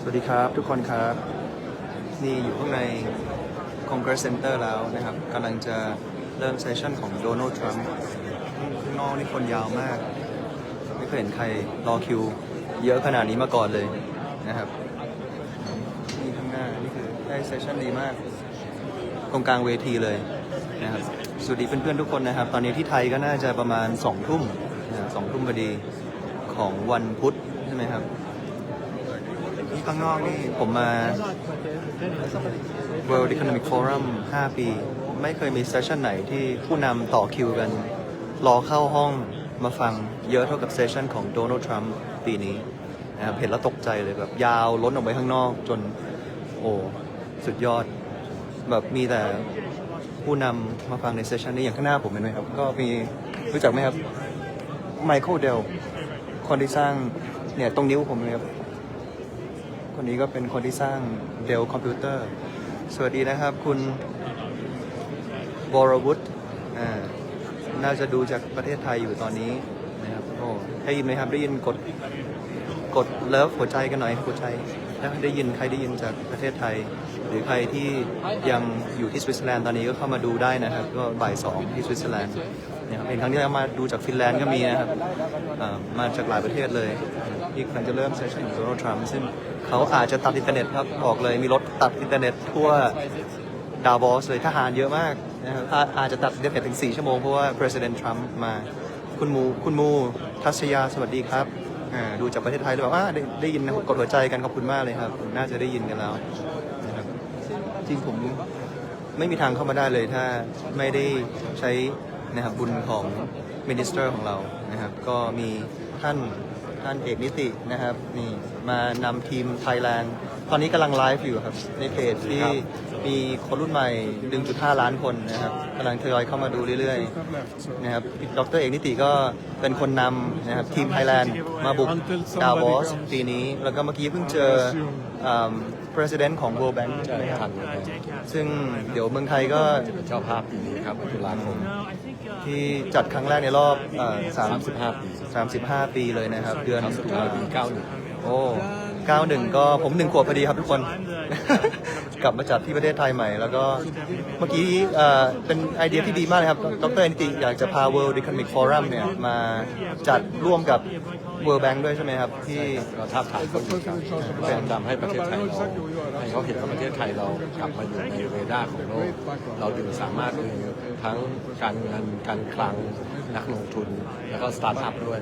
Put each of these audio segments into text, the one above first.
สวัสดีครับทุกคนครับ นี่อยู่ข้างใน Congress Center แล้วนะครับกำลังจะเริ่มเซสชั่นของโดนัลด์ทรัมป์ข้างนอกนี่คนยาวมาก ไม่เคยเห็นใครรอคิว เยอะขนาดนี้มาก่อนเลยนะครับนี่ข้างหน้า นี่คือได้เซสชั่นดีมากตรงกลางเวทีเลยนะครับสวัสดีเพื่อนๆทุกคนนะครับ ตอนนี้ที่ไทยก็น่าจะประมาณ2องทุ่มสองทุ่มพอดี ของวันพุธใช่ไหมครับ ข้างนอกนี่ผมมา World Economic Forum 5 ปี ไม่เคยมีเซสชันไหนที่ผู้นำต่อคิวกัน รอเข้าห้องมาฟังเยอะเท่ากับเซสชันของโดนัลด์ทรัมป์ปีนี้นะครับเห็นแล้วตกใจเลยแบบยาวล้นออกไปข้างนอกจน โอ้ สุดยอด แบบมีแต่ผู้นำมาฟังในเซสชันนี้อย่างข้างหน้าผมเห็นไหมครับ ก็มีรู้จักไหมครับไมเคิลเดล คนที่สร้างเนี่ยตรงนิ้วผมเลยครับ คนนี้ก็เป็นคนที่สร้าง Dell Computer สวัสดีนะครับ คุณบรวุฒิอ่าน่าจะดูจากประเทศไทยอยู่ตอนนี้นะครับโอ้ได้ยินไหมครับได้ยินกดกดเลิฟหัวใจกันหน่อยหัวใจถ้าได้ยินใครได้ยินจากประเทศไทย หรือใครที่ยังอยู่ที่สวิตเซอร์แลนด์ตอนนี้ก็เข้ามาดูได้นะครับ ก็บ่ายสองที่สวิตเซอร์แลนด์ นะครับเป็นครั้งที่แล้วมาดูจากฟินแลนด์ก็มีนะครับมาจากหลายประเทศเลยที่กำลังจะเริ่มเซสชั่นของโดนัลด์ทรัมป์ซึ่งเขาอาจจะตัดอินเทอร์เน็ตครับบอกเลยมีรถตัดอินเทอร์เน็ตทั่วดาวบอสเลยทหารเยอะมากนะครับอาอาจจะตัดอินเทอร์เน็ตถึง 4 ชั่วโมงเพราะว่า President Trump มาคุณมูคุณมูทัศยาสวัสดีครับดูจากประเทศไทยเลยบอกว่าได้ได้ยินนะกดหัวใจกันขอบคุณมากเลยครับ น่าจะได้ยินกันแล้วนะครับจริงผมไม่มีทางเข้ามาได้เลยถ้าไม่ได้ใช้ นะครับบุญของมินิสเตอร์ของเรานะครับ ก็มีท่านท่านเอกนิตินะครับนี่มานำทีมไทยแลนด์ตอนนี้กำลังไลฟ์อยู่ครับ ในเพจที่มีคนรุ่นใหม่ 1.5 ล้านคนนะครับกำลังทยอยเข้ามาดูเรื่อยๆนะครับดรเอกนิติก็เป็นคนนำนะครับทีมไทยแลนด์มาบุกดาวอสปีนี้ แล้วก็เมื่อกี้เพิ่งเจออ่า president ของ World Bank ใช่ไหมครับซึ่งเดี๋ยวเมืองไทยก็เจ้าภาพปีนี้ครับตุลาคม ที่จัดครั้งแรกในรอบเอ่อสาม35 ปี 35 ปีเลยนะครับ เดือนครั้งสุดท้ายปี91 โอ้91 ก็ผมหนึ่งขวบพอดีครับทุกคน กลับมาจัดที่ประเทศไทยใหม่ แล้วก็เมื่อกี้เอ่อเป็นไอเดียที่ดีมากเลยครับ ดรนิติอยากจะพา World Economic Forum เนี่ยมาจัดร่วมกับ World Bank ด้วยใช่ไหมครับที่ก็ท้าบทามเขาอยู่ครับพยายามทำให้ประเทศไทยเราให้เขาเห็นว่าประเทศไทยเรากลับมาอยู่ในเรดาร์ของโลก เราดึงสามารถดึงทั้งการเงินการคลังนักลงทุน แล้วก็สตาร์ทอัพด้วย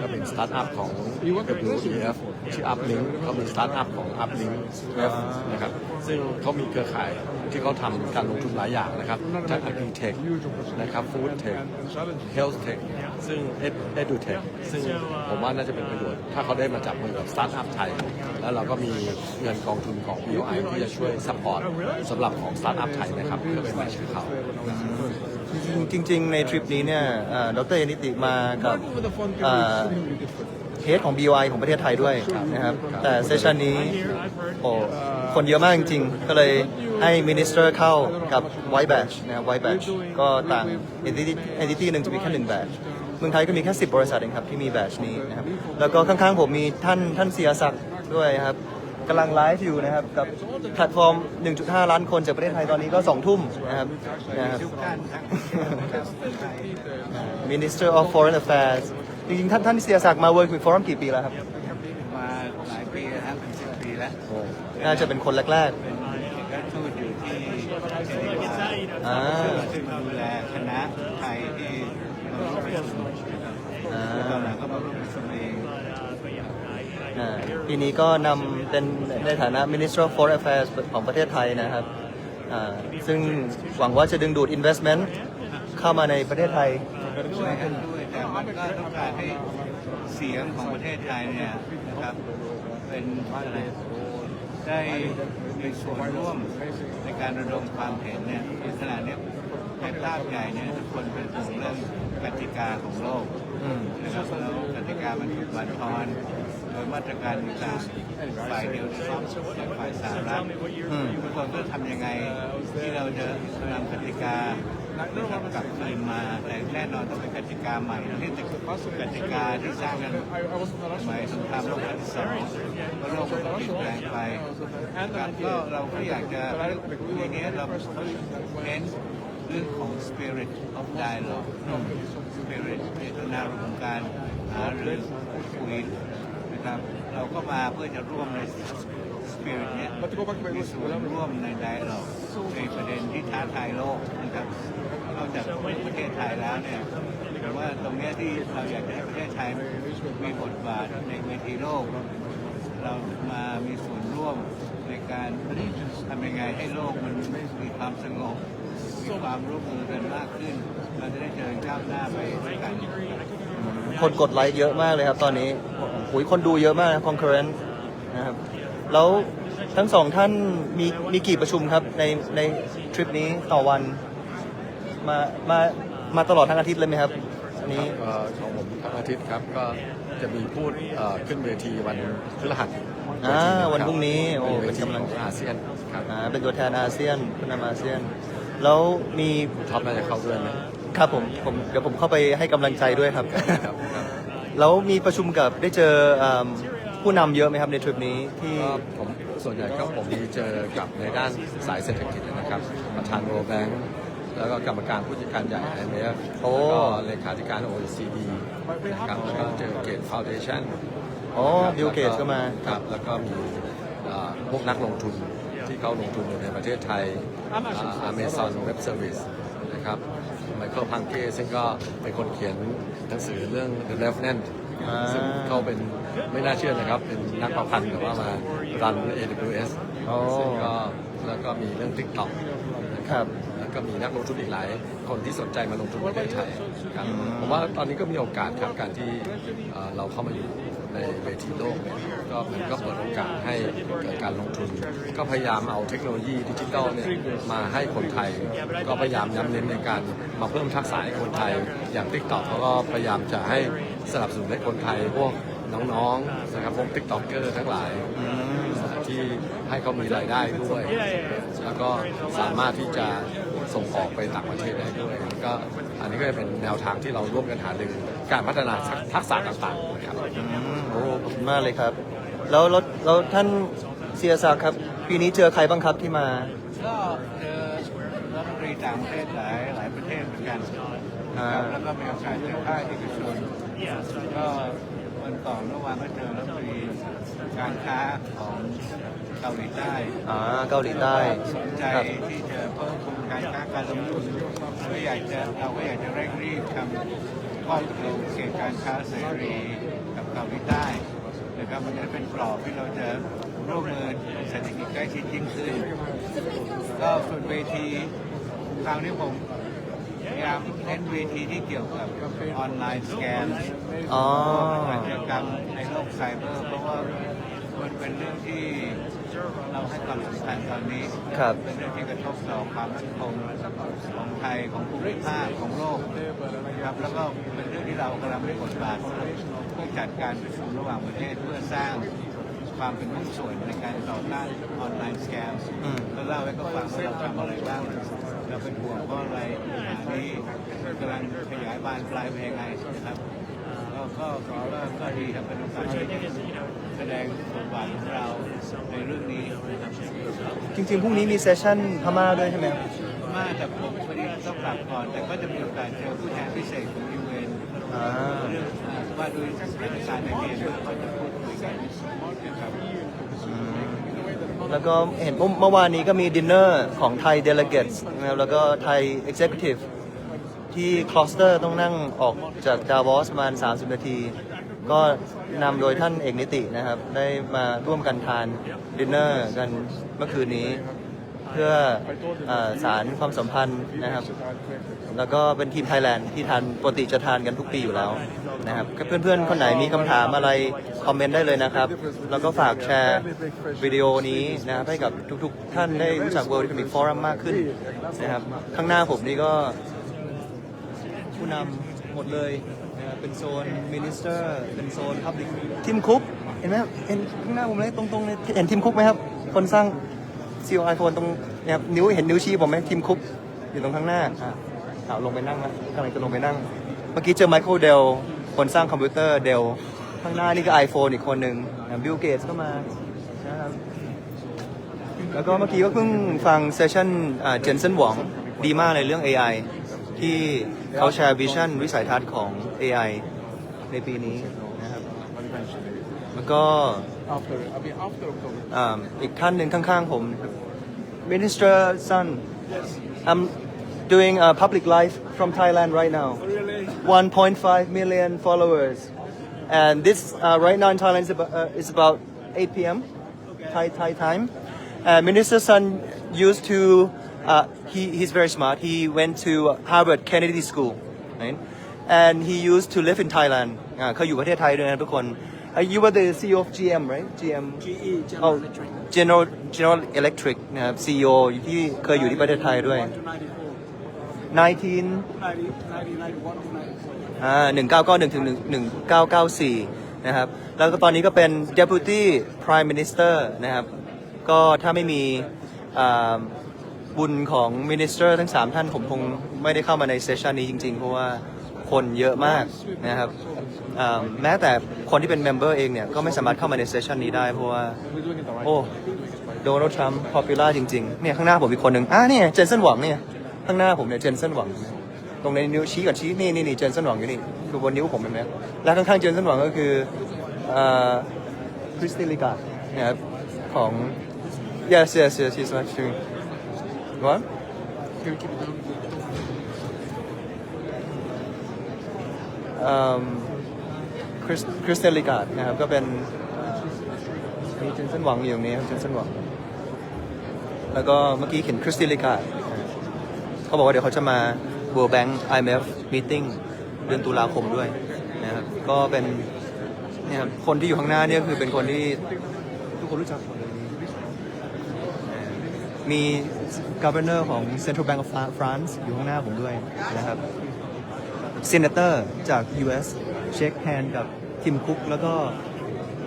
ก็เป็นสตาร์ทอัพของ WEF ชื่อ Uplink เขามีสตาร์ทอัพของ Uplink F นะครับซึ่งเขามีเครือข่ายที่เขาทำการลงทุนหลายอย่างนะครับทั้ง Agri-Tech นะครับ Food Tech Health Tech ซึ่ง Ed- EduTech ซึ่งผมว่าน่าจะเป็นประโยชน์ ถ้าเขาได้มาจับมือกับสตาร์ทอัพไทย แล้วเราก็มีเงินกองทุนของ BOI ที่จะช่วยซัพพอร์ตสำหรับของสตาร์ทอัพไทยนะครับเพื่อเป็นแมชให้เขาจริงๆ ในทริปนี้เนี่ยเอ่อดรนิติมากับ เอ่อเฮดของ BY ของประเทศไทยด้วยนะครับ แต่เซสชันนี้โอ้คนเยอะมากจริงๆ ก็เลยให้มินิสเตอร์เข้ากับ White Badge นะครับ White Badge ก็ต่าง entity entity หนึ่งจะมีแค่หนึ่ง badge เมืองไทยก็มีแค่ 10 บริษัทเองครับ ที่มี badge นี้นะครับ แล้วก็ข้างๆผมมีท่านท่านเสียศักดิ์ด้วยครับกำลังไลฟ์อยู่นะครับ กับแพลตฟอร์ม 1.5 ล้านคนจากประเทศไทยตอนนี้ก็ 2 ทุ่มนะครับนะครับ Minister of Foreign Affairs จริงๆ ท่านท่านเสียศักดิ์มา World Economic Forum กี่ปีแล้วครับ มาหลายปีแล้วครับเป็นสิบปีแล้วน่าจะเป็นคนแรกก็ทูตอยู่ที่เจนีวาๆอ่าซึ่งดูแลคณะไทยที่มาร่วมประชุมนะครับอ่าแล้วตอนหลังก็มาร่วมประชุมเองอ่าปีนี้ก็นำเป็นในฐานะ Minister of Foreign Affairs ของประเทศไทยนะครับอ่าซึ่งหวังว่าจะดึงดูด investment เข้ามาในประเทศไทยช่วยกันด้วยแต่มัน ก็ต้องการให้เสียงของประเทศไทยเนี่ยนะครับเป็นอะไรได้มีส่วนร่วมในการระดมความเห็นเนี่ยในขณะนี้ในภาพใหญ่เนี่ยทุกคนเป็นห่วงเรื่องกติกาของโลกนะครับแล้วกติกามันถูกบั่นทอนโดยมาตรการต่างๆฝ่ายเดียวที่อย่างฝ่ายสหรัฐมทุกคนก็ทำยังไงที่เราจะนำกติกา นะครับกลับคืนมาแต่แน่นอนต้องเป็นกติกาใหม่ที่จะกติกาที่สร้างกันสมัยสงครามโลกครั้งที่สองก็โลกมันก็เปลี่ยนแปลงไปนะครับก็เราก็อยากจะทีนี้เราเน้นเรื่องของ spirit of dialogue spirit เจตนารมณ์ของการหารือคุยนะครับเราก็มาเพื่อจะร่วมใน spirit เนี้ยมีส่วนร่วมใน dialogue ในประเด็นที่ท้าทายโลกนะครับ ไทยแล้วเนี่ยผมว่าตรงเนี้ยที่เราอยากจะให้ประเทศไทยมีบทบาทในเวทีโลก เรามามีส่วนร่วมในการทำยังไงให้โลกมันมีความสงบมีความร่วมมือกันมากขึ้น เราจะได้เจริญก้าวหน้าไปด้วยกัน คนกดไลค์เยอะมากเลยครับตอนนี้โอ้ยคนดูเยอะมากนะ concurrent นะครับ แล้วทั้งสองท่านมีมีกี่ประชุมครับในในทริปนี้ต่อวันมามา มาตลอดทั้งอาทิตย์เลยไหมครับอันนี้ เอ่อของผมทั้งอาทิตย์ครับก็จะมีพูดเอ่อขึ้นเวทีวันพฤหัสอ่าวันพรุ่งนี้โอ้เป็นเวทีเป็นกำลังของอาเซียนครับอ่าเป็นตัวแทนอาเซียนผู้นำอาเซียน แล้วมีท็อปน่าจะเข้าด้วยไหมครับผมผมเดี๋ยวผมเข้าไปให้กำลังใจด้วยครับ ครับครับแล้วมีประชุมกับได้เจออ่าผู้นำเยอะไหมครับในทริปนี้ที่ ก็ผมส่วนใหญ่ก็ผมมีเจอกับในด้านสายเศรษฐกิจนะครับประธานโรแบงก์ แล้วก็กรรมการผู้จัดการใหญ่ IMF โอ้แล้วก็เลขาธิการ OECD นะครับแล้วก็เจอเกตฟาวเดชั่นอ๋อบิลเกตก็มาครับแล้วก็มีเอ่อพวกนักลงทุนที่เขาลงทุนอยู่ในประเทศไทยอเมซอนเว็บเซอร์วิสนะครับไมเคิลพังเก้ซึ่งก็เป็นคนเขียนหนังสือเรื่อง The Revenant อ่าซึ่งเขาเป็นไม่น่าเชื่อนะครับ เป็นนักประพันธ์แต่ว่ามารัน AWS อ๋อซึ่งก็แล้วก็มีเรื่อง TikTok ครับแล้ว ก็มีนักลงทุนอีกหลายคนที่สนใจมาลงทุนในประเทศไทยครับผมว่าตอนนี้ก็มีโอกาสครับการที่เราเข้ามาอยู่ในเวทีโลกก็มันก็เปิดโอกาสให้เกิดการลงทุน ก็พยายามเอาเทคโนโลยีดิจิทัลเนี่ยมาให้คนไทย ก็พยายามย้ำเน้นในการมาเพิ่มทักษะให้คนไทย อย่าง TikTok เขาก็พยายามจะให้สนับสนุนให้คนไทยพวกน้องๆนะครับพวก TikToker ทั้งหลายที่ให้เขามีรายได้ด้วย แล้วก็สามารถที่จะ ส่งออกไปต่างประเทศได้ด้วยก็อันนี้ก็จะเป็นแนวทางที่เราร่วมกันหารือการพัฒนาทักษะต่างๆนะครับอืมโอ้ขอบคุณมากเลยครับ แล้วแล้วแล้วท่านเซียซาครับ ปีนี้เจอใครบ้างครับที่มา ก็เจอรัฐมนตรีต่างประเทศหลายหลายประเทศเหมือนกันนะครับแล้วก็มีโอกาสเจอภาคเอกชนก็วันก่อนเมื่อวานก็เจอรัฐมนตรีการค้าของ เกาหลีใต้อ่าเกาหลีใต้สนใจครับ ที่จะเพิ่มทุนการค้าการลงทุนก็อยากจะเราก็อยากจะเร่งรีบทำข้อตกลงเกี่ยวกับการค้าเสรีกับเกาหลีใต้นะครับมันจะเป็นกรอบที่เราจะร่วมมือเศรษฐกิจใกล้ชิดยิ่งขึ้น ก็ส่วนเวทีคราวนี้ผมพยายามเน้นเวทีที่เกี่ยวกับออนไลน์สแกนอ๋อ อาชญากรรมในโลกไซเบอร์เพราะว่ามันเป็นเรื่องที่ เราให้ความสำคัญตอนนี้ครับเป็นเรื่องที่กระทบต่อความมั่นคงของไทยของภูมิภาคของโลกนะครับแล้วก็เป็นเรื่องที่เรากำลังมีบทบาทเพื่อจัดการประชุมระหว่างประเทศเพื่อสร้างความเป็นหุ้นส่วนในการต่อต้านออนไลน์สแกมอืมก็เล่าให้เขาฟังว่าเราทำอะไรบ้างเราเป็นห่วงเพราะอะไรปัญหานี้กำลังขยายบานปลายไปยังไงนะครับก็ก็ก็ก็ก็ดีครับเป็นโอกาสที่แสดง บทบาทของเราในเรื่องนี้นะครับจริงๆพรุ่งนี้มีเซสชั่นพม่าด้วยใช่ไหมครับมาแต่ผมพอดีต้องกลับก่อน แต่ก็จะมีโอกาสเจอผู้แทนพิเศษของยูเอ็นอ่าเรื่องว่าด้วยสถานการณ์ในเมียนมาก็จะพูดคุยกันนะครับแล้วก็เห็นเมื่อวานนี้ก็มีดินเนอร์ของไทยเดล e เกตนะครับแล้วก็ไทยเอ็กเซ u t i v e ที่คลอสเตอร์ต้องนั่งออกจากดาวอสประมาณ 30 นาที ก็นำโดยท่านเอกนิตินะครับ ได้มาร่วมกันทานดินเนอร์กันเมื่อคืนนี้ เพื่ออสารความสัมพันธ์นะครับ แล้วก็เป็นทีมไทยแลนด์ที่ทานปกติจะทานกันทุกปีอยู่แล้วนะครับเพื่อนๆ คนไหนมีคำถามอะไร คอมเมนต์ได้เลยนะครับ แล้วก็ฝากแชร์วิดีโอนี้นะครับให้กับทุกๆ ท่านได้รู้จัก World Economic Forum มากขึ้นนะครับ ข้างหน้าผมนี่ก็ผู้นำหมดเลย เป็นโซน Minister เป็นโซน Public ทีมคุกเห็นไหมครับเห็นข้างหน้าผมเลยตรงๆเลยเห็นทีมคุกไหมครับ คนสร้าง CEO iPhone ตรงเนี่ยครับนิ้วเห็นนิ้วชี้ผมไหมทีมคุกอยู่ตรงข้างหน้าอะเอาลงไปนั่งนะกำลังจะลงไปนั่ง เมื่อกี้เจอไมเคิลเดลคนสร้างคอมพิวเตอร์เดลข้างหน้านี่ก็ iPhone อีกคนหนึ่งบิลเกตก็มานะครับแล้วก็เมื่อกี้ก็เพิ่งฟังเซสชั่นเจนเซนหวังดีมากเลยเรื่อง AI ที่เขาแชร์วิชั่นวิสัยทัศน์ของ AI ในปีนี้นะครับแล้วก็ after I mean after October อ่าอีกท่านหนึ่งข้างๆผม Minister Sun I'm doing a public life from Thailand right now 1.5 million followers and this uh, right now in Thailand is about, uh, is about 8 p.m. Thai Thai time and Minister Sun used to uh, he, he's very smart he went to Harvard Kennedy School right and he used to live in Thailand อ่าเขาอยู่ประเทศไทยด้วยนะทุกคน uh, you were the CEO of GM right GM GE General Oh, Electric General General Electric นะครับ CEO อยู่ที่เคยอยู่ที่ประเทศไทยด้วย1 to 19 94 90 90 91 to 94อ่า1991ถึง1994 นะครับ แล้วก็ตอนนี้ก็เป็น Deputy Prime Minister นะครับ ก็ถ้าไม่มีอ่า บุญของ Minister ทั้ง 3 ท่านผมคงไม่ได้เข้ามาในเซสชันนี้จริงๆ เพราะว่าคนเยอะมากนะครับแม้แต่คนที่เป็นเมมเบอร์เองเนี่ยก็ไม่สามารถเข้ามาในเซสชันนี้ได้เพราะว่า โอ้โดนัลด์ทรัมป์ popular จริงๆเนี่ยข้างหน้าผมอีกคนหนึ่งอ่าเนี่ยเจนเซนหวังเนี่ยข้างหน้าผมเนี่ยเจนเซนหวัง ตรงในนิ้วชี้กับชี้นี่นี่นี่เจนเซนหวังอยู่นี่คือบนนิ้วผมเห็นไหมแล้วข้างๆเจนเซนหวังก็คือคริสติลิกานะครับของ yes yes yes he's actually what can we keep it down คริสคริสเตลิกาดนะครับก็เป็นมีเจนเซนหวังอยู่ตรงนี้ครับเจนเซนหวัง แล้วก็เมื่อกี้เห็นคริสเตลิกาดเขาบอกว่าเดี๋ยวเขาจะมา World Bank IMF meeting เดือนตุลาคมด้วยนะครับก็เป็นเนี่ยครับคนที่อยู่ข้างหน้าเนี่ยคือเป็นคนที่ทุกคนรู้จัก มี governor ของ Central Bank of France อยู่ข้างหน้าผมด้วยนะครับ senator จาก US เช็คแฮนด์กับทิมคุกแล้วก็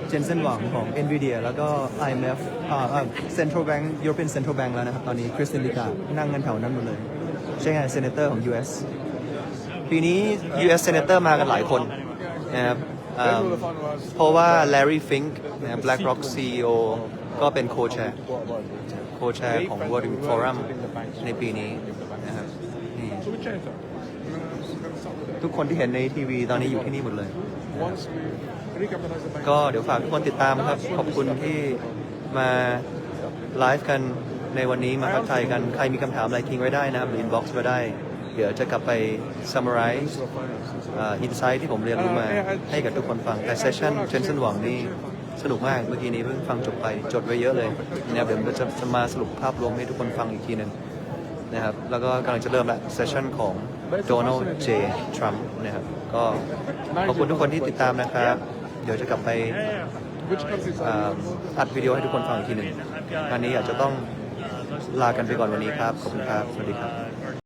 เจนเซนหวังของ NVIDIA แล้วก็ IMF อ่าอ่า Central Bank European Central Bank แล้วนะครับ ตอนนี้คริสตินลิกานั่งกันแถวนั้นหมดเลย ใช่ไง senator ของ US ปีนี้ US senator มากันหลายคนนะครับ เพราะว่า Larry Fink นะครับ BlackRock CEO ก็เป็น co-chair co-chair ของ World Economic Forum ในปีนี้นะครับนี่ so we change that we're gonna, we're gonna start with ทุกคนที่เห็นในทีวีตอนนี้อยู่ที่นี่หมดเลย that once we recapitalize the bank ก็เดี๋ยวฝากทุกคนติดตามครับ ขอบคุณที่มาไลฟ์กันในวันนี้มาทักทายกัน ใครมีคำถามอะไรทิ้งไว้ได้นะครับหรืออินบ็อกซ์มาได้ เดี๋ยวจะกลับไป summarize อินไซต์ที่ผมเรียนรู้มาให้กับทุกคนฟัง แต่เซสชั่นเชนสันหวังนี่สนุกมากเมื่อกี้นี้เพิ่งฟังจบไปจดไว้เยอะเลยนะครับเดี๋ยวเราจะจะมาสรุปภาพรวมให้ทุกคนฟังอีกทีหนึ่งนะครับแล้วก็กำลังจะเริ่มละเซสชั่นของโดนัลด์เจทรัมป์นะครับก็ขอบคุณทุกคนที่ติดตามนะครับ เดี๋ยวจะกลับไปอัดวิดีโอให้ทุกคนฟังอีกทีหนึ่งงานนี้อาจจะต้องลากันไปก่อนวันนี้ครับ ขอบคุณครับ สวัสดีครับ